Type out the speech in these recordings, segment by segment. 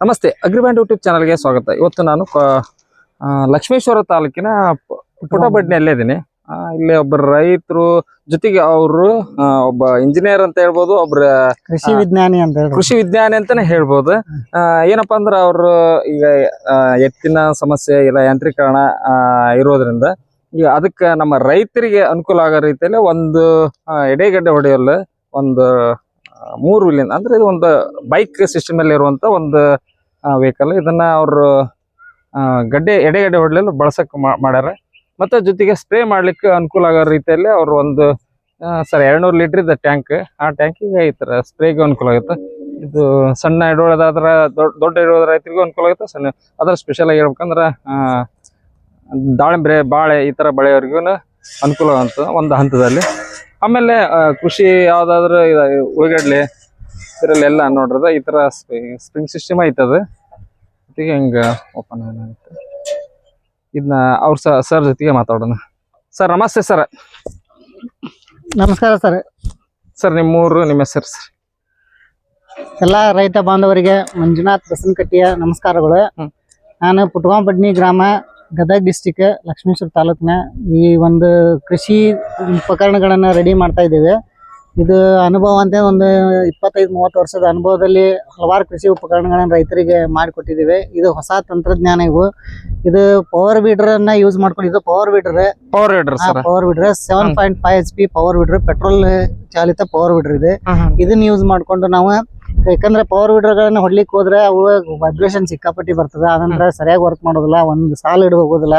ನಮಸ್ತೆ ಅಗ್ರಿಬ್ಯಾಂಡ್ ಯೂಟ್ಯೂಬ್ ಚಾನಲ್ಗೆ ಸ್ವಾಗತ. ಇವತ್ತು ನಾನು ಲಕ್ಷ್ಮೇಶ್ವರ ತಾಲೂಕಿನ ಪುಟಬಡ್ನಿಯಲ್ಲೇ ಇದ್ದೀನಿ. ಇಲ್ಲಿ ಒಬ್ಬರು ರೈತರು ಜೊತೆಗೆ ಅವರು ಒಬ್ಬ ಇಂಜಿನಿಯರ್ ಅಂತ ಹೇಳ್ಬೋದು ಒಬ್ರ ಕೃಷಿ ವಿಜ್ಞಾನಿ ಅಂತ ಕೃಷಿ ವಿಜ್ಞಾನಿ ಅಂತಾನೆ ಹೇಳ್ಬೋದು. ಏನಪ್ಪಾ ಅಂದ್ರೆ ಅವರು ಈಗ ಎತ್ತಿನ ಸಮಸ್ಯೆ ಇಲ್ಲ ಯಾಂತ್ರೀಕರಣ ಆ, ಇರೋದ್ರಿಂದ ಈಗ ಅದಕ್ಕೆ ನಮ್ಮ ರೈತರಿಗೆ ಅನುಕೂಲ ಆಗೋ ರೀತಿಯಲ್ಲಿ ಒಂದು ಎಡೆಗಡ್ಡೆ ಹೊಡೆಯಲು ಒಂದು ಮೂರು ವೀಲಿಂದ ಅಂದ್ರೆ ಇದು ಒಂದು ಬೈಕ್ ಸಿಸ್ಟಮ್ ಅಲ್ಲಿ ಇರುವಂತ ಒಂದು ವೆಹಿಕಲ್ ಇದನ್ನ ಅವರು ಗಡ್ಡೆ ಎಡೆಗಡ್ಡೆ ಹೊಡ್ಲಿಲ್ಲ ಬಳಸಕ್ ಮಾ- ಮಾಡ್ಯಾರ. ಮತ್ತೆ ಜೊತೆಗೆ ಸ್ಪ್ರೇ ಮಾಡ್ಲಿಕ್ಕೆ ಅನುಕೂಲ ಆಗೋ ರೀತಿಯಲ್ಲಿ ಅವರು ಒಂದು ಸರ್, ಎರಡ್ನೂರು ಲೀಟರ್ ಇದೆ ಟ್ಯಾಂಕ್ ಆ ಟ್ಯಾಂಕಿಗೆ ಈ ತರ ಸ್ಪ್ರೇಗೆ ಅನುಕೂಲ ಆಗುತ್ತೆ. ಇದು ಸಣ್ಣ ಇಡೋದಾದ್ರೆ ದೊಡ್ಡ ದೊಡ್ಡ ಇಡೋದ ರೈತರಿಗೂ ಅನುಕೂಲ ಆಗುತ್ತೆ. ಸಣ್ಣ, ಅದ್ರ ಸ್ಪೆಷಲ್ ಆಗಿ ಹೇಳ್ಬೇಕಂದ್ರ ದಾಳಿಂಬ್ರೆ, ಬಾಳೆ ಈ ತರ ಬೆಳೆಯೋರಿಗೂ ಅನುಕೂಲ ಅಂತ ಒಂದು ಹಂತದಲ್ಲಿ. ಆಮೇಲೆ ಕೃಷಿ ಯಾವ್ದಾದ್ರು ಇದು ಇದರಲ್ಲಿ ಎಲ್ಲ ನೋಡ್ರದ ಈ ತರ ಸ್ಪ್ರಿಂಗ್ ಸಿಸ್ಟಮ್ ಐತದ ಜೊತೆಗೆ ಹಿಂಗ ಓಪನ್ ಏನಾಗುತ್ತೆ ಇದನ್ನ ಅವ್ರ ಸರ್ ಜೊತೆಗೆ ಮಾತಾಡೋಣ. ಸರ್ ನಮಸ್ತೆ ಸರ್. ನಮಸ್ಕಾರ ಸರ್. ಸರ್ ನಿಮ್ಮ ಊರು ನಿಮ್ಮ ಹೆಸರು ಸರ್? ಎಲ್ಲಾ ರೈತ ಬಾಂಧವರಿಗೆ ಮಂಜುನಾಥ್ ಬಸನಕಟ್ಟಿಯ ನಮಸ್ಕಾರಗಳು. ನಾನು ಪುಟ್ವಾಂಪಡ್ನಿ ಗ್ರಾಮ ಗದಗ ಡಿಸ್ಟಿಕ್ ಲಕ್ಷ್ಮೀಶ್ವರ ತಾಲೂಕಿನ ಈ ಒಂದು ಕೃಷಿ ಉಪಕರಣಗಳನ್ನು ರೆಡಿ ಮಾಡ್ತಾ ಇದ್ದೇವೆ. ಇದು ಅನುಭವ ಅಂತ ಒಂದು ಇಪ್ಪತ್ತೈದು ಮೂವತ್ತು ವರ್ಷದ ಅನುಭವದಲ್ಲಿ ಹಲವಾರು ಕೃಷಿ ಉಪಕರಣಗಳನ್ನು ರೈತರಿಗೆ ಮಾಡಿಕೊಟ್ಟಿದ್ದೇವೆ. ಇದು ಹೊಸ ತಂತ್ರಜ್ಞಾನ ಇವು. ಇದು ಪವರ್ ವೀಡ್ರನ್ನ ಯೂಸ್ ಮಾಡ್ಕೊಂಡು ಇದು power weeder power weeder power weeder seven point five H P power weeder petrol ಚಾಲಿತ ಪವರ್ ಬಿಡ್ರ್ ಇದೆ. ಇದನ್ನ ಯೂಸ್ ಮಾಡ್ಕೊಂಡು ನಾವು ಯಾಕಂದ್ರೆ ಪವರ್ ಗಳನ್ನ ಹೊಡ್ಲಿಕ್ಕೆ ಹೋದ್ರೆ ಅವು ವೈಬ್ರೇಷನ್ ಸಿಕ್ಕಾಪಟ್ಟಿ ಬರ್ತದೆ. ಆನಂತರ ಸರಿಯಾಗಿ ವರ್ಕ್ ಮಾಡೋದಿಲ್ಲ ಒಂದ್ ಸಾಲ್ ಹಿಡಿದು ಹೋಗೋದಿಲ್ಲ.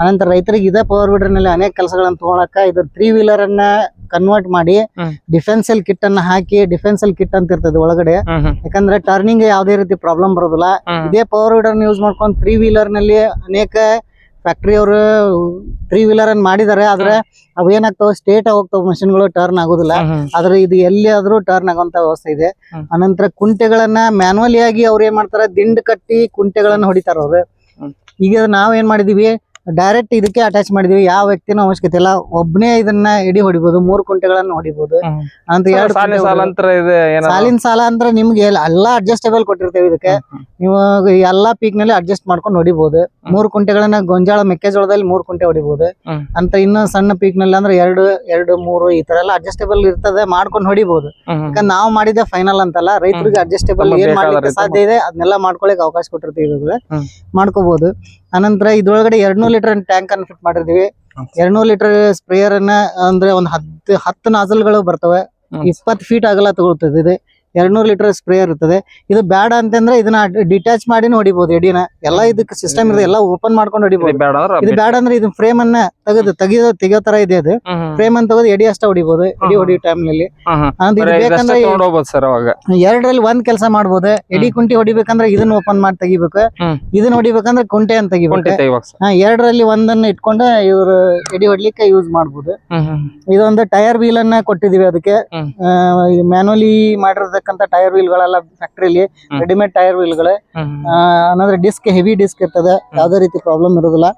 ಅನಂತರ ರೈತರಿಗೆ ಇದೇ ಪವರ್ನಲ್ಲಿ ಅನೇಕ ಕೆಲಸಗಳನ್ನ ತಗೊಳಕ ಇದು ತ್ರೀ ವೀಲರ್ ಅನ್ನ ಕನ್ವರ್ಟ್ ಮಾಡಿ. ಡಿಫೆನ್ಸಲ್ ಕಿಟ್ ಅನ್ನ ಹಾಕಿ ಡಿಫೆನ್ಸಲ್ ಕಿಟ್ ಅಂತ ಇರ್ತದೆ ಒಳಗಡೆ. ಯಾಕಂದ್ರೆ ಟರ್ನಿಂಗ್ ಯಾವುದೇ ರೀತಿ ಪ್ರಾಬ್ಲಮ್ ಬರೋದಿಲ್ಲ. ಇದೇ ಪವರ್ ವೀಡರ್ ಯೂಸ್ ಮಾಡ್ಕೊಂಡು ತ್ರೀ ವೀಲರ್ನಲ್ಲಿ ಅನೇಕ ಫ್ಯಾಕ್ಟರಿ ಅವರು ತ್ರೀ ವೀಲರ್ ಅನ್ನ ಮಾಡಿದ್ದಾರೆ ಆದ್ರೆ ಅವ್ ಏನಾಗ್ತಾವ ಸ್ಟೇಟ್ ಹೋಗ್ತಾವ ಮಷಿನ್ಗಳು ಟರ್ನ್ ಆಗೋದಿಲ್ಲ. ಆದ್ರೆ ಇದು ಎಲ್ಲಿ ಆದ್ರೂ ಟರ್ನ್ ಆಗುವಂತ ವ್ಯವಸ್ಥೆ ಇದೆ. ಅನಂತರ ಕುಂಟೆಗಳನ್ನ ಮ್ಯಾನ್ಯಲಿ ಆಗಿ ಅವ್ರು ಏನ್ ಮಾಡ್ತಾರೆ ದಿಂಡ್ ಕಟ್ಟಿ ಕುಂಟೆಗಳನ್ನ ಹೊಡಿತಾರ ಅವ್ರು. ಈಗ ನಾವ್ ಏನ್ ಮಾಡಿದೀವಿ ಡೈರೆಕ್ಟ್ ಇದಕ್ಕೆ ಅಟ್ಯಾಚ್ ಮಾಡಿದೀವಿ. ಯಾವ ವ್ಯಕ್ತಿನೂ ಅವಶ್ಯಕತೆ ಇಲ್ಲ. ಒಬ್ನೇ ಇದನ್ನ ಇಡಿ ಹೊಡಿಬಹುದು ಮೂರು ಕುಂಟೆಗಳನ್ನ ಹೊಡಿಬಹುದು ಅಂತ ಎರಡು ಸಾಲಿನ ಸಾಲ ಅಂದ್ರೆ ನಿಮ್ಗೆ ಎಲ್ಲಾ ಅಡ್ಜಸ್ಟೇಬಲ್ ಕೊಟ್ಟಿರ್ತೇವೆ ಇದಕ್ಕೆ. ನೀವು ಎಲ್ಲಾ ಪೀಕ್ನಲ್ಲಿ ಅಡ್ಜಸ್ಟ್ ಮಾಡ್ಕೊಂಡು ಹೊಡಿಬಹುದು ಮೂರು ಕುಂಟೆಗಳನ್ನ ಗೊಂಜಾಳ ಮೆಕ್ಕೆಜೋಳದಲ್ಲಿ ಮೂರು ಕುಂಟೆ ಹೊಡಿಬಹುದು ಅಂತ ಇನ್ನು ಸಣ್ಣ ಪೀಕ್ನಲ್ಲಿ ಅಂದ್ರೆ ಎರಡು ಎರಡು ಮೂರು ಈ ತರ ಎಲ್ಲ ಅಡ್ಜಸ್ಟೇಬಲ್ ಇರ್ತದೆ ಮಾಡ್ಕೊಂಡು ಹೊಡಿಬಹುದು ಯಾಕಂದ್ರೆ ನಾವು ಮಾಡಿದ ಫೈನಲ್ ಅಂತಲ್ಲ ರೈತರಿಗೆ ಅಡ್ಜಸ್ಟೇಬಲ್ ಏನ್ ಮಾಡ್ಲಿಕ್ಕೆ ಸಾಧ್ಯ ಇದೆ. ಅದನ್ನೆಲ್ಲ ಮಾಡ್ಕೊಳಕ್ ಅವಕಾಶ ಕೊಟ್ಟಿರ್ತೀವಿ. ಮಾಡ್ಕೋಬಹುದು ಅನಂತರ ಇದ್ರೊಳಗಡೆ ಎರಡ್ನೂರು ಲೀಟರ್ ಟ್ಯಾಂಕ್ ಅನ್ನು ಫಿಟ್ ಮಾಡಿರ್ತೀವಿ. ಎರಡ್ನೂರು ಲೀಟರ್ ಸ್ಪ್ರೇಯರ್ ಅನ್ನ ಅಂದ್ರೆ ಒಂದ್ ಹತ್ತು ಹತ್ತು ನಾಜಲ್ಗಳು ಬರ್ತವೆ. ಇಪ್ಪತ್ತು ಫೀಟ್ ಅಗಲ ತಗೊಳ್ತದೆ ಇದು ಎರಡ್ನೂರು ಲೀಟರ್ ಸ್ಪ್ರೇ ಇರ್ತದೆ ಇದು ಬ್ಯಾಡ ಅಂತಂದ್ರೆ ಇದನ್ನ ಡಿಟ್ಯಾಚ್ ಮಾಡಿ ಹೊಡಿಬಹುದು ಎಡಿನ. ಎಲ್ಲ ಇದಕ್ಕೆ ಸಿಸ್ಟಮ್ ಇದೆ ಎಲ್ಲ ಓಪನ್ ಮಾಡ್ಕೊಂಡು ಹೊಡಿಬಹುದು ಇದು ಬ್ಯಾಡ ಅಂದ್ರೆ ಇದು ಫ್ರೇಮ್ ಅನ್ನ ತೆಗೆದು ತೆಗಿಯೋ ತೆಗಿಯೋ ತರ ಇದೆ ಅದು. ಫ್ರೇಮ್ ಅನ್ನ ತೆಗೆದು ಎಡಿ ಅಷ್ಟ ಹೊಡಿಬಹುದು ಎಡಿ ಹೊಡಿ ಹೊಡಿಯೋ ಟೈಮ್ನಲ್ಲಿ. ಬೇಕಂದ್ರೆ ಎರಡರಲ್ಲಿ ಒಂದ್ ಕೆಲಸ ಮಾಡಬಹುದು ಎಡಿ ಕುಂಟಿ ಹೊಡಿಬೇಕಂದ್ರೆ ಇದನ್ನ ಓಪನ್ ಮಾಡಿ ತೆಗಿಬೇಕು. ಇದನ್ನ ಹೊಡಿಬೇಕಂದ್ರೆ ಕುಂಟೆ ಅಂತ ತೆಗಿಬೇಕು. ಎರಡರಲ್ಲಿ ಒಂದನ್ನ ಇಟ್ಕೊಂಡು ಇವರು ಎಡಿ ಹೊಡ್ಲಿಕ್ಕೆ ಯೂಸ್ ಮಾಡಬಹುದು ಇದೊಂದು ಟೈರ್ ವೀಲ್ ಅನ್ನ ಕೊಟ್ಟಿದೀವಿ ಅದಕ್ಕೆ. ಮ್ಯಾನುವಲಿ ಮ್ಯಾನುವಲಿ ಮಾಡಿರ್ತಕ್ಕಂಥ ಟೈರ್ ವೀಲ್ ಗಳೆಲ್ಲ ಫ್ಯಾಕ್ಟ್ರಿಲಿ. ರೆಡಿಮೇಡ್ ಟೈರ್ ವೀಲ್ಗಳು. ಅಂದ್ರೆ ಡಿಸ್ಕ್ ಹೆವಿ ಡಿಸ್ಕ್ ಇರ್ತದೆ ಯಾವ್ದೇ ರೀತಿ ಪ್ರಾಬ್ಲಮ್ ಇರೋದಿಲ್ಲ.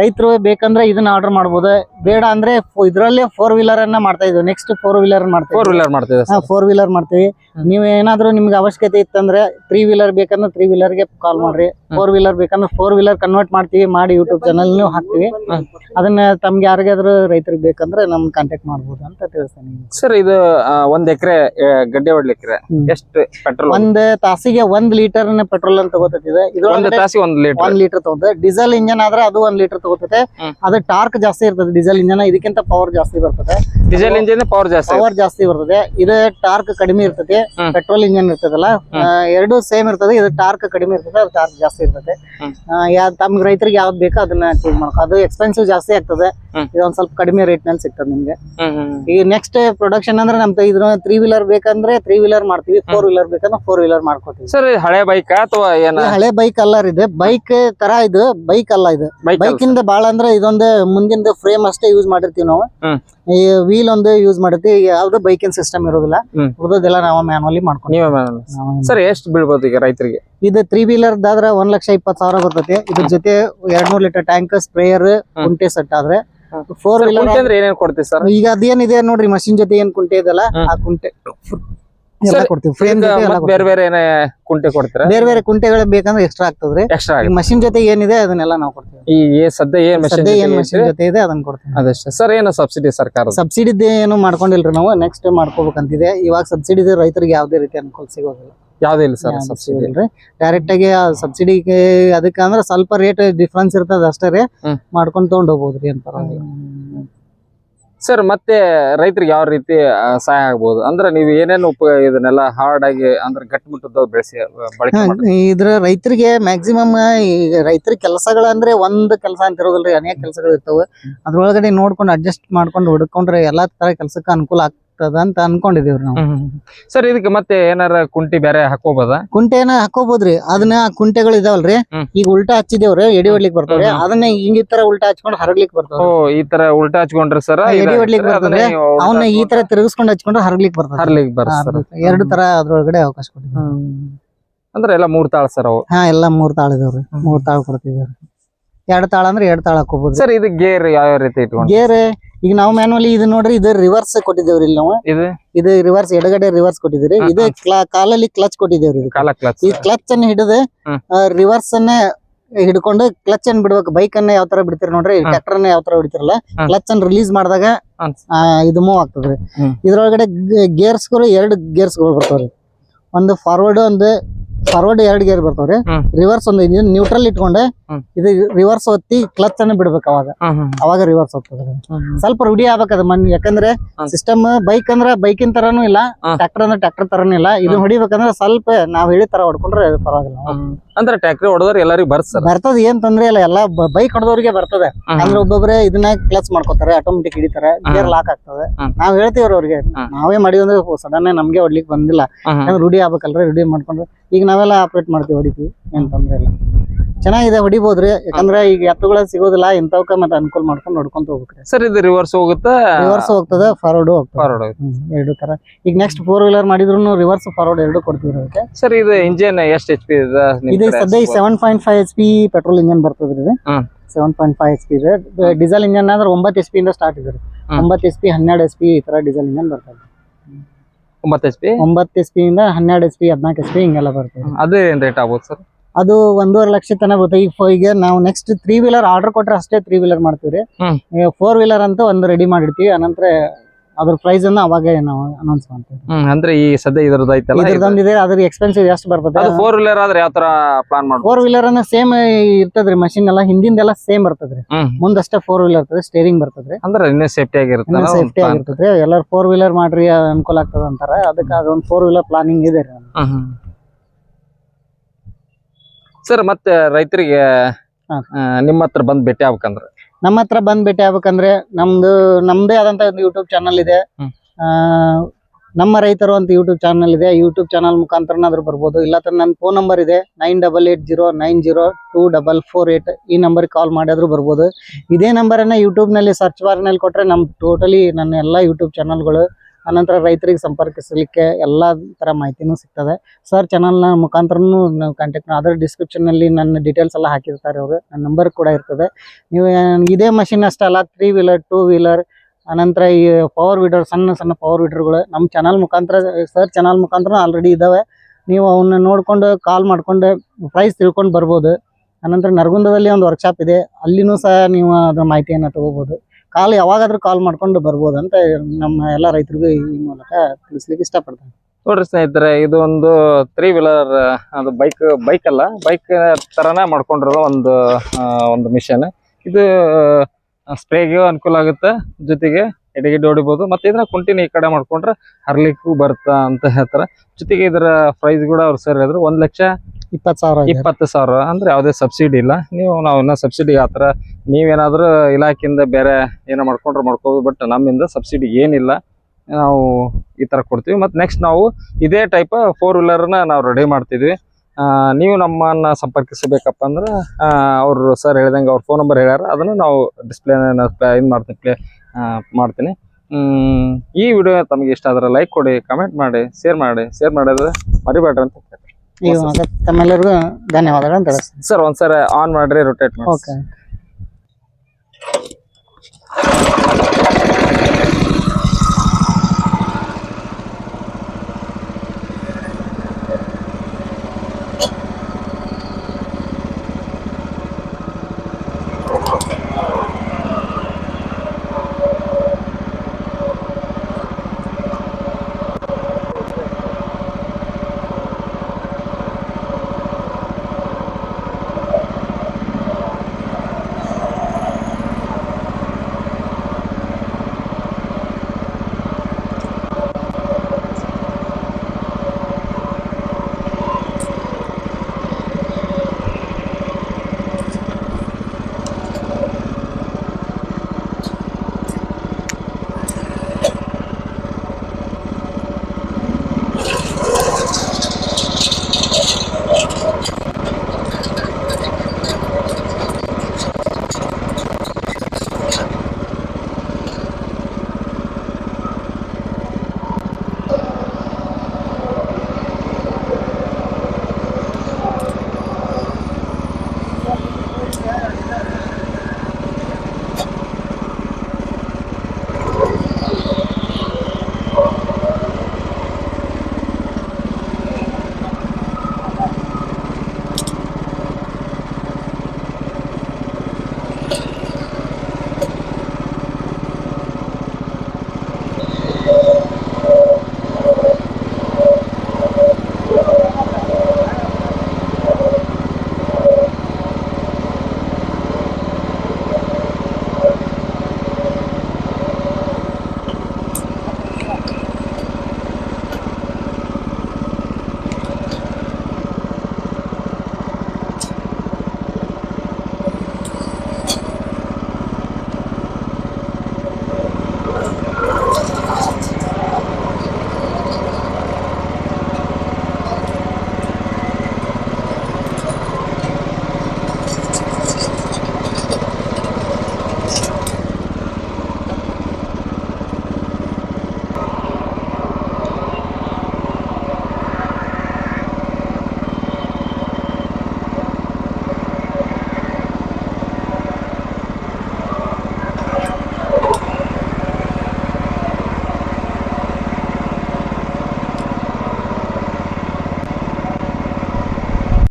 ರೈತರು ಬೇಕಂದ್ರೆ ಇದನ್ನ ಆರ್ಡರ್ ಮಾಡಬಹುದು ಬೇಡ ಅಂದ್ರೆ ಇದ್ರಲ್ಲಿ ಫೋರ್ ವೀಲರ್ ಅನ್ನ ಮಾಡ್ತಾ ಇದ್ವಿ. ನೆಕ್ಸ್ಟ್ ಫೋರ್ ವೀಲರ್ ಮಾಡ್ತೀವಿ ಫೋರ್ ವೀಲರ್ ಮಾಡ್ತೀವಿ ಸರ್ ಫೋರ್ ವೀಲರ್ ಮಾಡ್ತೀವಿ. ನೀವು ಏನಾದ್ರೂ ನಿಮ್ಗೆ ಅವಶ್ಯಕತೆ ಇತ್ತಂದ್ರೆ ತ್ರೀ ವೀಲರ್ ಬೇಕಂದ್ರೆ ತ್ರೀ ವೀಲರ್ಗೆ ಕಾಲ್ ಮಾಡ್ರಿ. ಫೋರ್ ವೀಲರ್ ಬೇಕಂದ್ರೆ ಫೋರ್ ವೀಲರ್ ಕನ್ವರ್ಟ್ ಮಾಡ್ತೀವಿ ಮಾಡಿ ಯೂಟ್ಯೂಬ್ ಚಾನಲ್ ಹಾಕ್ತಿವಿ. ಅದನ್ನ ತಮ್ಗೆ ಯಾರಿಗಾದ್ರೂ ರೈತರಿಗೆ ಬೇಕಂದ್ರೆ ನಮ್ ಕಾಂಟ್ಯಾಕ್ಟ್ ಮಾಡಬಹುದು ಅಂತ ತಿಳಿಸ್ತೀನಿ ಸರ್ ಇದು ಒಂದ್ ಎಕರೆ ಗಡ್ಡೆ ಹೊಡ್ಲಿಕ್ಕೆ. ಎಷ್ಟು ಪೆಟ್ರೋಲ್ ಒಂದ್ ತಾಸಿಗೆ ಒಂದ್ ಲೀಟರ್ ಪೆಟ್ರೋಲ್ ಅಂತ ತಗೋತೈತಿದೆ ಒಂದ್ ಇದ್ರೊಳಗಡೆ ತಾಸಿಗೆ ಒಂದ್ ಲೀಟರ್. ಒಂದ್ ಲೀಟರ್ ತಗೋತದೆ ಡೀಸೆಲ್ ಇಂಜನ್ ಆದ್ರೆ ಅದು ಒಂದ್ ಲೀಟರ್ ತಗೋತೈತೆ. ಅದು ಟಾರ್ಕ್ ಜಾಸ್ತಿ ಇರ್ತದೆ. ಡೀಸೆಲ್ ಇಂಜನ್ ಇದಕ್ಕಿಂತ ಪವರ್ ಜಾಸ್ತಿ ಬರ್ತದೆ. ಡೀಸೆಲ್ ಇಂಜನ್ ಪವರ್ ಜಾಸ್ತಿ ಪವರ್ ಜಾಸ್ತಿ ಬರ್ತದೆ. ಇದು ಟಾರ್ಕ್ ಕಡಿಮೆ ಇರ್ತದೆ. ಪೆಟ್ರೋಲ್ ಇಂಜನ್ ಇರ್ತದಲ್ಲ. ಎರಡು ಸೇಮ್ ಇರ್ತದೆ. ಇದು ಟಾರ್ಕ್ ಕಡಿಮೆ ಇರ್ತದೆ ಅದು ಟಾರ್ಕ್ ಜಾಸ್ತಿ ಇರ್ತದೆ. ತಮ್ಗೆ ರೈತರಿಗೆ ಯಾವ್ದು ಬೇಕೋ ಅದನ್ನ ಚೂಸ್ ಮಾಡ್ಕೊ. ಅದು ಎಕ್ಸ್ಪೆನ್ಸಿವ್ ಜಾಸ್ತಿ ಆಗ್ತದೆ. ಇದೊಂದ್ ಸ್ವಲ್ಪ ಕಡಿಮೆ ರೇಟ್ನಲ್ಲಿ ಸಿಗ್ತದೆ ನಿಮ್ಗೆ. ಈಗ ನೆಕ್ಸ್ಟ್ ಪ್ರೊಡಕ್ಷನ್ ಅಂದ್ರೆ ನಮ್ ಇದ್ರ ತ್ರೀ ವೀಲರ್ ಬೇಕಂದ್ರೆ ತ್ರೀ ವೀಲರ್ ಮಾಡ್ತೀವಿ ಫೋರ್ ವೀಲರ್ ಬೇಕಂದ್ರೆ ಫೋರ್ ವೀಲರ್ ಮಾಡ್ಕೊತೀವಿ. ಸರ್ ಇದು ಹಳೆ ಬೈಕ್ ಅಥವಾ ಏನ? ಹಳೆ ಬೈಕ್ ಅಲ್ಲ ಇದೆ ಬೈಕ್ ತರ ಇದು ಬೈಕ್ ಅಲ್ಲ ಇದು. ಬೈಕ್ ಬೈಕ್ ಇಂದ ಬಾಳ ಅಂದ್ರೆ ಇದೊಂದು ಮುಂದಿನ ಫ್ರೇಮ್ ಅಷ್ಟೇ ಯೂಸ್ ಮಾಡಿರ್ತೀವಿ ನಾವು. ಈ ವೀಲ್ ಒಂದು ಯೂಸ್ ಮಾಡಿರ್ತೀವಿ ಯಾವ್ದು ಬೈಕಿನ ಸಿಸ್ಟಮ್ ಇರೋದಿಲ್ಲ. ಉಳಿದೆಲ್ಲ ಉಳಿದೋದೆಲ್ಲ ನಾವು ಮ್ಯಾನುವಲಿ ಮಾಡ್ಕೊಂಡು ಸರ್ ಎಷ್ಟು ಬೀಳ್ಬೋದು ಈಗ ರೈತರಿಗೆ? ಇದು ತ್ರೀ ವೀಲರ್ ಆದ್ರೆ ಒಂದ್ ಲಕ್ಷ ಇಪ್ಪತ್ತು ಸಾವಿರ ಬರ್ತೈತಿ. ಇದ್ರ ಜೊತೆ ಎರಡ್ ನೂರ್ ಲೀಟರ್ ಟ್ಯಾಂಕ್ ಸ್ಪ್ರೇಯರ್ ಕುಂಟೆ ಸೆಟ್ ಆದ್ರೆ. ಫೋರ್ ವೀಲರ್ ಅಂದ್ರೆ ಏನೇನ್ ಕೊಡ್ತೀವಿ ಸರ್? ಈಗ ಅದೇನಿದೆ ನೋಡ್ರಿ ಮಷಿನ್ ಜೊತೆ ಏನ್ ಕುಂಟೆ ಇದೆಲ್ಲ ಆ ಕುಂಟೆ. ಎಲ್ಲ ಕೊಡ್ತೀವಿ. ಫ್ರೇಮ್ ಜೊತೆ ಎಲ್ಲ ಬೇರೆ ಬೇರೆ ಏನೇ ಕುಂಟೆ ಕೊಡ್ತೀರಾ? ಬೇರೆ ಬೇರೆ ಕುಂಟೆಗಳು ಬೇಕಂದ್ರೆ ಎಕ್ಸ್ಟ್ರಾ ಆಗ್ತದ್ರಿ. ಎಕ್ಸ್ಟ್ರಾ ಈ ಮಷಿನ್ ಜೊತೆ ಏನಿದೆ ಅದನ್ನೆಲ್ಲ ನಾವು ಕೊಡ್ತೀವಿ. ಈ ಏ- ಸದ್ಯ ಏನ್ ಮಷಿನ್ ಸದ್ಯ ಏನ್ ಮಷಿನ್ ಜೊತೆ ಇದೆ ಅದನ್ನ ಕೊಡ್ತೀವಿ. ಅದಷ್ಟೇ. ಸರ್ ಏನು ಸಬ್ಸಿಡಿ ಸರ್ಕಾರ ಸಬ್ಸಿಡಿದ್ ಏನು ಮಾಡ್ಕೊಂಡಿಲ್ರಿ ನಾವು ನೆಕ್ಸ್ಟ್ ಮಾಡ್ಕೋಬೇಕಂತಿದೆ. ಇವಾಗ ಸಬ್ಸಿಡಿ ರೈತರಿಗೆ ಯಾವುದೇ ರೀತಿ ಅನುಕೂಲ ಸಿಗೋದಿಲ್ಲ. ಯಾವ್ದು ಇಲ್ಲ ಸರ್ ಸಬ್ಸಿಡಿ ಸಿಗೋದಿಲ್ರಿ. ಡೈರೆಕ್ಟ್ ಆಗಿ ಸಬ್ಸಿಡಿಗೆ ಅದಕ್ಕೆ ಅಂದ್ರೆ ಸ್ವಲ್ಪ ರೇಟ್ ಡಿಫ್ರೆನ್ಸ್ ಇರ್ತದ ಅಷ್ಟೇ ರೀ. ಹ್ಮ್. ಮಾಡ್ಕೊಂಡ್ ತಗೊಂಡ್ ಹೋಗ್ಬೋದ್ರಿ ಏನ್ ಪರವಾಗಿಲ್ಲ. ಸರ್ ಮತ್ತೆ ರೈತರಿಗೆ ಯಾವ ರೀತಿ ಸಹಾಯ ಆಗ್ಬೋದು? ಅಂದ್ರೆ ನೀವು ಏನೇನು ಉಪ ಇದನ್ನೆಲ್ಲ ಹಾರ್ಡ್ ಆಗಿ ಅಂದ್ರೆ ಗಟ್ಟಿಮುಟ್ಟದ ಬೆಳೆಸಿ ಬಳಕೆ ಇದ್ರ ರೈತರಿಗೆ ಮ್ಯಾಕ್ಸಿಮಮ್ ಈಗ ರೈತರ ಕೆಲಸಗಳಂದ್ರೆ ಒಂದ್ ಕೆಲಸ ಅಂತ ಇರೋದಿಲ್ರಿ ಅನೇಕ ಕೆಲಸಗಳು ಇರ್ತವೆ. ಅದ್ರೊಳಗಡೆ ನೋಡ್ಕೊಂಡು ಅಡ್ಜಸ್ಟ್ ಮಾಡ್ಕೊಂಡು ಹುಡ್ಕೊಂಡ್ರೆ ಎಲ್ಲಾ ತರ ಕೆಲ್ಸಕ್ಕೆ ಅನುಕೂಲ ಆಗ್ತದ. ಅಂತ ಅನ್ಕೊಂಡಿದೀವ್ರಿ ನಾವು. ಸರ್ ಇದಕ್ಕೆ ಮತ್ತೆ ಏನಾರ ಕುಂಟಿ ಬೇರೆ ಹಾಕೋಬೋದಾ ಕುಂಟೆನ ಹಾಕೋಬೋದ್ರಿ ಅದನ್ನ ಕುಂಟೆಗಳು ಇದಾವಲ್ರಿ. ಹ್ಮ್. ಈಗ ಉಲ್ಟಾ ಹಚ್ಚಿದೇವ್ರಿ ಎಡಿ ಹೊಡ್ಲಿಕ್ ಬರ್ತಾವ್ರಿ. ಹ್ಮ್. ಅದನ್ನ ಹಿಂಗ ಈ ತರ ಉಲ್ಟಾ ಹಚ್ಕೊಂಡು ಹರಗ್ಲಿಕ್ ಓ ಬರ್ತಾವ ಈ ತರ ಉಲ್ಟಾ ಹಚ್ಕೊಂಡ್ರೆ ಸರ್ ಹಾ, ಎಡಿ ಹೊಡ್ಲಿಕ್ಕೆ ಬರ್ತದೆ. ಅವನ್ನ ಈ ತರ ತಿರುಗಿಸ್ಕೊಂಡು ಹಚ್ಕೊಂಡ್ರೆ ಹರಗ್ಲಿಕ್ ಬರ್ತದೆ ಹರ್ಲಿಕ್ ಬರ್ತಾರ ಸರ್. ಎರಡು ತರ ಅದ್ರೊಳಗಡೆ ಅವಕಾಶ ಕೊಟ್ಟಿದ್ರು ಅಂದ್ರೆ ಎಲ್ಲ ಮೂರ್ ತಾಳ ಸರ್ ಅವು? ಹಾ ಎಲ್ಲಾ ಮೂರ್ ತಾಳ ಇದಾವ್ರಿ. ಮೂರ್ ತಾಳ ಕೊಡ್ತಿದೇವ್ರಿ ಎರಡ್ ತಾಳ ಅಂದ್ರೆ ಎರಡ್ ತಾಳ ಹಾಕೋಬಹುದು ಸರ್ ಇದು ಗೇರ್ ಯಾವ ರೀತಿ ಇಟ್ಕೊಂಡು ಗೇರ್ ಈಗ ನಾವು ಮ್ಯಾನುವಲಿ ಇದು ನೋಡ್ರಿ ಇದು ರಿವರ್ಸ್ ಕೊಟ್ಟಿದ್ದೇವ್ರಿ ಇಲ್ಲಿ ನಾವು. ಇದು? ಇದು ರಿವರ್ಸ್ ಎಡಗಡೆ ರಿವರ್ಸ್ ಕೊಟ್ಟಿದ್ದೀರಿ. ಇದು ಕ್ಲಾ- ಕಾಲಲ್ಲಿ ಕ್ಲಚ್ ಕೊಟ್ಟಿದ್ದೇವ್ರಿ. ಕಾಲ ಕ್ಲಚ್ ಈ ಕ್ಲಚ್ ಅನ್ನ ಹಿಡಿದು. ರಿವರ್ಸ್ ಅನ್ನ ಹಿಡ್ಕೊಂಡು ಕ್ಲಚ್ ಅನ್ನ ಬಿಡ್ಬೇಕು. ಬೈಕ್ ಅನ್ನ ಯಾವ ತರ ಬಿಡ್ತೀರಿ ನೋಡ್ರಿ. ಟ್ರ್ಯಾಕ್ಟರ್ ಅನ್ನ ಯಾವ ತರ ಬಿಡ್ತಿರಲ್ಲ ಕ್ಲಚ್ ಅನ್ನ ರಿಲೀಸ್ ಮಾಡಿದಾಗ ಇದು ಮೂವ್ ಆಗ್ತದ್ರಿ. ಇದರೊಳಗಡೆ ಇದ್ರೊಳಗಡೆ ಗೇರ್ಸ್ಗಳು ಎರಡು ಗೇರ್ಸ್ಗಳು ಬರ್ತಾವ್ರಿ. ಒಂದು ಫಾರ್ವರ್ಡ್ ಒಂದು ಫಾರ್ವರ್ಡ್ ಎರಡ್ ಗೇರ್ ಬರ್ತಾವ್ರಿ. ಹ್ಮ್. ರಿವರ್ಸ್ ಒಂದು ನ್ಯೂಟ್ರಲ್ ಇಟ್ಕೊಂಡೆ ಹ್ಮ್. ಇದು ರಿವರ್ಸ್ ಒತ್ತಿ ಕ್ಲಚ್ ಅನ್ನ ಬಿಡ್ಬೇಕು ಅವಾಗ. ಅವಾಗ ರಿವರ್ಸ್ ಹೋಗ್ತದೆ. ಸ್ವಲ್ಪ ರೂಢಿ ಆಗ್ಬೇಕದ ಅದು ಮನ್ ಯಾಕಂದ್ರೆ ಹ್ಮ್. ಸಿಸ್ಟಮ್ ಬೈಕ್ ಅಂದ್ರ ಬೈಕಿನ ತರಾನು ಇಲ್ಲ ಹ್ಮ್. ಟ್ರಾಕ್ಟರ್ ಅಂದ್ರೆ ಟ್ರಾಕ್ಟರ್ ತರಾನು ಇಲ್ಲ. ಇದನ್ನ ಹೊಡಿಬೇಕಂದ್ರೆ ಸ್ವಲ್ಪ ನಾವ್ ಹೇಳಿ ತರ ಹೊಡ್ಕೊಂಡ್ರೆ ಪರವಾಗಿಲ್ಲ. ಅಂದ್ರೆ ಟ್ಯಾಕ್ರಿ ಹೊಡೆದ್ರೆ ಎಲ್ಲರಿಗೂ ಬರ್ಸ್ ಬರ್ತದ ಏನ್ ತೊಂದ್ರೆ ಇಲ್ಲ. ಎಲ್ಲಾ ಬೈಕ್ ಹೊಡೆದವ್ರಿಗೆ ಬರ್ತದೆ. ಅಂದ್ರೆ ಒಬ್ಬೊಬ್ರೆ ಇದನ್ನ ಕ್ಲಚ್ ಮಾಡ್ಕೋತಾರೆ ಆಟೋಮೆಟಿಕ್ ಹಿಡಿತಾರೆ ಗೇರ್ ಲಾಕ್ ಆಗ್ತದೆ. ಹ್ಮ್. ನಾವ್ ಹೇಳ್ತೀವ್ರಿ ಅವ್ರಿಗೆ ಹ್ಮ್. ನಾವೇ ಮಾಡಿದ್ವಿ ಅಂದ್ರೆ ಸಡನ್ ನಮ್ಗೆ ಹೊಡ್ಲಿಕ್ ಬಂದಿಲ್ಲ. ಯಾಕಂದ್ರೆ ರೂಢಿ ಆಗ್ಬೇಕಲ್ರಿ ರೂಢಿ ಮಾಡ್ಕೊಂಡ್ರೆ. ಈಗ ನಾವೆಲ್ಲ ಆಪರೇಟ್ ಮಾಡ್ತೀವಿ ಹೊಡಿತೀವಿ ಏನು ತೊಂದರೆ ಇಲ್ಲ. ಚೆನ್ನಾಗಿದೆ ಹೊಡಿಬೋದ್ರಿ ಯಾಕಂದ್ರೆ ಈಗ ಎತ್ತುಗಳ ಸಿಗೋದಿಲ್ಲ ಇಂಥವಕ್ಕ ಮತ್ತೆ ಅನುಕೂಲ ಮಾಡ್ಕೊಂಡು ನೋಡ್ಕೊಂತ ಹೋಗ್ಬೇಕ್ರಿ. ಸರ್ ಇದು ರಿವರ್ಸ್ ಹೋಗುತ್ತಾ? ರಿವರ್ಸ್ ಹೋಗ್ತದೆ ಫಾರ್ವರ್ಡ್ ಹೋಗ್ತದೆ. ಫಾರ್ವರ್ಡ್ ಎರಡು ತರ. ಈಗ ನೆಕ್ಸ್ಟ್ ಫೋರ್ ವೀಲರ್ ಮಾಡಿದ್ರು ರಿವರ್ಸ್ ಫಾರ್ವರ್ಡ್ ಎರಡು ಕೊಡ್ತೀವಿ ಅದಕ್ಕೆ. ಸರ್ ಇದು ಇಂಜಿನ್ ಎಷ್ಟು ಎಚ್ ಪಿ ಇದೆ ಇದು? ಸದ್ಯ seven point five H P petrol engine ಬರ್ತದ್ರಿ ಇದು. Seven point five H P ಇದೆ. ಡೀಸೆಲ್ ಇಂಜನ್ ಅಂದ್ರೆ ಒಂಬತ್ತು ಎಚ್ ಪಿ ಇಂದ ಸ್ಟಾರ್ಟ್ ಇದೆ. ಒಂಬತ್ತು ಎಚ್ ಪಿ ಹನ್ನೆರಡು ಎಚ್ ಪಿ ಈ ತರ ಡೀಸೆಲ್ ಇಂಜನ್ ಬರ್ತದೆ. ಒಂಬತ್ತು ಎಚ್ ಪಿ ಒಂಬತ್ತು ಎಚ್ ಪಿ ಇಂದ ಹನ್ನೆರಡು ಎಚ್ ಪಿ ಹದಿನಾಲ್ಕು ಎಚ್ ಪಿ ಹಿಂಗೆಲ್ಲ ಬರ್ತದೆ. ಅದು ಏನ್ ರೇಟ್ ಆಗ್ಬೋದು ಸರ್ ಅದು ಒಂದೂವರೆ ಲಕ್ಷ ತನ ಬರುತ್ತೆ. ಈಗ ಫ- ಈಗ ನಾವು ನೆಕ್ಸ್ಟ್ ತ್ರೀ ವೀಲರ್ ಆರ್ಡರ್ ಕೊಟ್ರೆ ಅಷ್ಟೇ ತ್ರೀ ವೀಲರ್ ಮಾಡ್ತೀವಿ ರೀ ಫೋರ್ ವೀಲರ್ ಅಂತ ಒಂದು ರೆಡಿ ಮಾಡಿರ್ತೀವಿ. ಅನಂತರ ಅದ್ರ ಪ್ರೈಸ್ ಅನ್ನ ಅವಾಗ ನಾವು ಅನೌನ್ಸ್ ಮಾಡ್ತೀವಿ ಹ್ಮ್ ಅಂದ್ರೆ ಈ ಸದ್ಯ ಇದ್ರದ್ದು ಐತಲ್ಲ ಇದು. ಇದ್ರದೊಂದಿದೆ ಅದ್ರ ಎಕ್ಸ್ಪೆನ್ಸಿವ್ ಎಷ್ಟು ಬರ್ತದೆ? ಅದು ಫೋರ್ ವೀಲರ್ ಆದ್ರೆ ಯಾವ ತರ ಪ್ಲಾನ್ ಮಾಡ್ಬೋದು? ಫೋರ್ ವೀಲರ್ ಅನ್ನ ಸೇಮ್ ಇರ್ತದ್ರಿ ಮಷಿನ್ ಎಲ್ಲ ಹಿಂದಿಂದೆಲ್ಲ ಸೇಮ್ ಬರ್ತದ್ರಿ. ಮುಂದಷ್ಟೇ ಫೋರ್ ವೀಲರ್ ಇರ್ತದೆ ಸ್ಟೇರಿಂಗ್ ಬರ್ತದ್ರಿ. ಅಂದ್ರೆ ಇನ್ನೂ ಸೇಫ್ಟಿ ಆಗಿರುತ್ತೆ ಸೇಫ್ಟಿ ಆಗಿರ್ತದ್ರಿ. ಎಲ್ಲರೂ ಫೋರ್ ವೀಲರ್ ಮಾಡ್ರಿ ಅನುಕೂಲ ಆಗ್ತದ ಅಂತಾರ. ಅದಕ್ಕೆ ಅದೊಂದು ಫೋರ್ ವೀಲರ್ ಪ್ಲಾನಿಂಗ್ ಇದೆ ರೀ ಸರ್ ಮತ್ತೆ ರೈತರಿಗೆ ನಿಮ್ಮ ಹತ್ರ ಬಂದು ಭೇಟಿ ಆಗ್ಬೇಕಂದ್ರೆ? ನಮ್ಮ ಹತ್ರ ಬಂದ್ ಭೇಟಿ ಆಗ್ಬೇಕಂದ್ರೆ ನಮ್ದು ನಮ್ದೇ ಆದಂತ ಒಂದು ಯೂಟ್ಯೂಬ್ ಚಾನಲ್ ಇದೆ. ಆ, ನಮ್ಮ ರೈತರು ಅಂತ ಯೂಟ್ಯೂಬ್ ಚಾನಲ್ ಇದೆ. ಯೂಟ್ಯೂಬ್ ಚಾನಲ್ ಮುಖಾಂತರನಾದ್ರು ಬರ್ಬೋದು. ಇಲ್ಲ ನನ್ನ ಫೋನ್ ನಂಬರ್ ಇದೆ. Nine double eight zero nine zero two double four eight ಈ ನಂಬರ್ಗೆ ಕಾಲ್ ಮಾಡಿದ್ರು ಬರ್ಬೋದು. ಇದೇ ನಂಬರನ್ನ ಯೂಟ್ಯೂಬ್ನಲ್ಲಿ ಸರ್ಚ್ ಬಾರ್ನಲ್ಲಿ ಕೊಟ್ರೆ ನಮ್ ಟೋಟಲಿ ನನ್ನ ಎಲ್ಲ ಯೂಟ್ಯೂಬ್ ಚಾನಲ್ಗಳು ಅನಂತರ ರೈತರಿಗೆ ಸಂಪರ್ಕಿಸಲಿಕ್ಕೆ ಎಲ್ಲ ತರ ಮಾಹಿತಿನೂ ಸಿಗ್ತದೆ. ಸರ್ ಚಾನಲ್ನ ಮುಖಾಂತರನು ನಾವು ಕಾಂಟ್ಯಾಕ್ಟ್ ಅದರ ಡಿಸ್ಕ್ರಿಪ್ಷನ್ನಲ್ಲಿ ನನ್ನ ಡೀಟೇಲ್ಸ್ ಎಲ್ಲ ಹಾಕಿರ್ತಾರೆ ಅವರು. ನನ್ನ ನಂಬರ್ ಕೂಡ ಇರ್ತದೆ. ನೀವು ಇದೇ ಮಷಿನ್ ಅಷ್ಟೇ ಅಲ್ಲ ತ್ರೀ ವೀಲರ್ ಟೂ ವೀಲರ್ ಅನಂತರ ಈ ಪವರ್ ವೀಡರ್ ಸಣ್ಣ ಸಣ್ಣ ಪವರ್ ವೀಡರ್ಗಳು ನಮ್ಮ ಚಾನಲ್ ಮುಖಾಂತರ ಸರ್ ಚಾನಲ್ ಮುಖಾಂತರ ಆಲ್ರೆಡಿ ಇದಾವೆ. ನೀವು ಅವನ್ನ ನೋಡ್ಕೊಂಡು ಕಾಲ್ ಮಾಡ್ಕೊಂಡು ಪ್ರೈಸ್ ತಿಳ್ಕೊಂಡು ಬರ್ಬೋದು. ಅನಂತರ ನರಗುಂದದಲ್ಲಿ ಒಂದು ವರ್ಕ್ಶಾಪ್ ಇದೆ. ಅಲ್ಲಿನೂ ಸಹ ನೀವು ಅದರ ಮಾಹಿತಿಯನ್ನು ತಗೋಬೋದು. ಕಾಲ್ ಯಾವಾಗಾದ್ರೂ ಕಾಲ್ ಮಾಡ್ಕೊಂಡು ಬರ್ಬೋದು ಅಂತ ನಮ್ಮ ಎಲ್ಲ ರೈತರಿಗೂ ಈ ಮೂಲಕ ತಿಳಿಸ್ಲಿಕ್ಕೆ ಇಷ್ಟಪಡ್ತೇನೆ. ನೋಡ್ರಿ ಸ್ನೇಹಿತರೆ, ಇದು ಒಂದು ತ್ರೀ ವೀಲರ್ ಅದು ಬೈಕ್ ಬೈಕ್ ಅಲ್ಲ ಬೈಕ್ ತರನ ಮಾಡ್ಕೊಂಡಿರೋ ಒಂದು ಒಂದು ಮಿಷನ್ ಇದು ಸ್ಪ್ರೇಗೂ ಅನುಕೂಲ ಆಗುತ್ತೆ, ಜೊತೆಗೆ ಎಡೆಗಿಡ್ಡೆ ಹೊಡಿಬೋದು, ಮತ್ತೆ ಇದನ್ನ ಕುಂಟಿನ ಈ ಕಡೆ ಮಾಡ್ಕೊಂಡ್ರೆ ಹರ್ಲಿಕ್ಕೂ ಬರುತ್ತಾ ಅಂತ ಹೇಳ್ತಾರೆ. ಜೊತೆಗೆ ಇದರ ಪ್ರೈಸ್ ಕೂಡ ಅವ್ರು ಸರಿ ಹೇಳಿದ್ರು, ಒಂದ್ ಲಕ್ಷ ಇಪ್ಪತ್ತು ಸಾವಿರ. ಇಪ್ಪತ್ತು ಸಾವಿರ. ಅಂದ್ರೆ ಯಾವುದೇ ಸಬ್ಸಿಡಿ ಇಲ್ಲ. ನೀವು ನಾವು ಇನ್ನ ಸಬ್ಸಿಡಿ ಆ ಥರ ನೀವೇನಾದ್ರೂ ಇಲಾಖೆಯಿಂದ ಬೇರೆ ಏನೋ ಮಾಡ್ಕೊಂಡ್ರೆ ಮಾಡ್ಕೋಬೋದು, ಬಟ್ ನಮ್ಮಿಂದ ಸಬ್ಸಿಡಿ ಏನಿಲ್ಲ, ನಾವು ಈ ತರ ಕೊಡ್ತೀವಿ. ಮತ್ತು ನೆಕ್ಸ್ಟ್ ನಾವು ಇದೇ ಟೈಪ್ ಫೋರ್ ವೀಲರ್ನ ನಾವು ರೆಡಿ ಮಾಡ್ತಿದ್ವಿ. ನೀವು ನಮ್ಮನ್ನ ಸಂಪರ್ಕಿಸಬೇಕಪ್ಪ ಅಂದ್ರೆ ಅವರು ಸರ್ ಹೇಳ್ದಂಗೆ ಅವ್ರ ಫೋನ್ ನಂಬರ್ ಹೇಳ್ಯಾರ. ಅದನ್ನು ನಾವು ಡಿಸ್ಪ್ಲೇ ಇದು ಮಾಡ್ತೀನಿ ಪ್ಲೇ ಮಾಡ್ತೀನಿ. ಈ ವಿಡಿಯೋ ತಮಗೆ ಇಷ್ಟ ಆದರೆ ಲೈಕ್ ಕೊಡಿ ಕಮೆಂಟ್ ಮಾಡಿ ಶೇರ್ ಮಾಡಿ. ಶೇರ್ ಮಾಡಿದ್ರೆ ಮರಿಬೇಡ್ರಿ ಅಂತ ಈ ತಮ್ಮೆಲ್ಲರಿಗೂ ಧನ್ಯವಾದಗಳು ಅಂತ ತಿಳಿಸ್ತೀನಿ ಸರ್ ಒಂದ್ಸರಿ ಆನ್ ಮಾಡ್ರಿ ರೊಟೇಟ್ ಮಾಡಿ ಓಕೆ